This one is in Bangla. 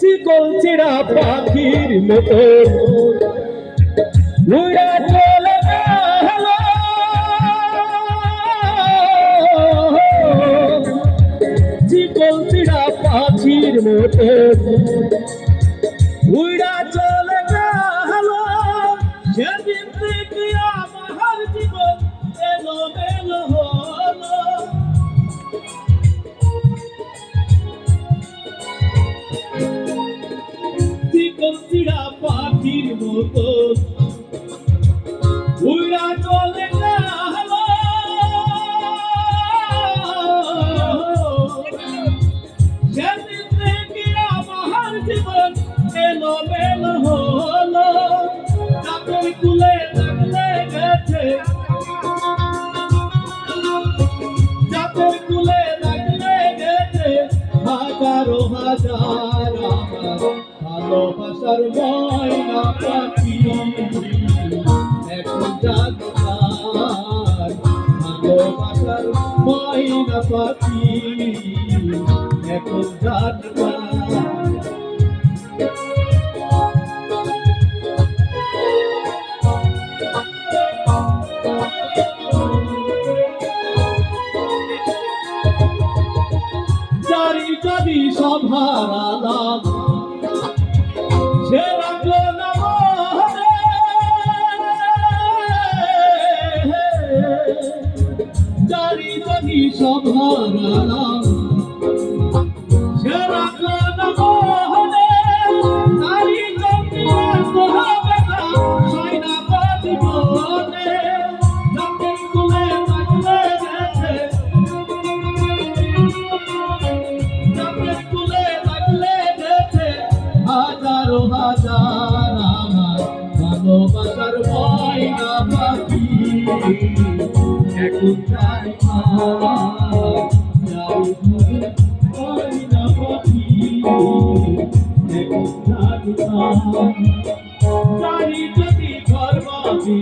চিকল চিড়া পাখির মতো। উড়া চলে গেল চিকল চিড়া পাখির মতো উড়া চলে গেল সেদিন থেকে আমার জীবন এলো মেলো হলো পাখির মতো মেলো হলো, চাপের কুলে লাগলে গেছে। চাপের কুলে লাগলে গেছে, হাজারো হাজার ভালোবাসার ময়না পাখি এখন জাগার ভালোবাসার ময়না পাখি এখন জাগার সভার আলাপ সে রাখল না মনে। সভার আলাপ হাজারো হাজার আমার। ভালোবাসার ময়না পাখি এখন আর যাই পাখি এখন আর। চারি যদি ঘর বাঁধি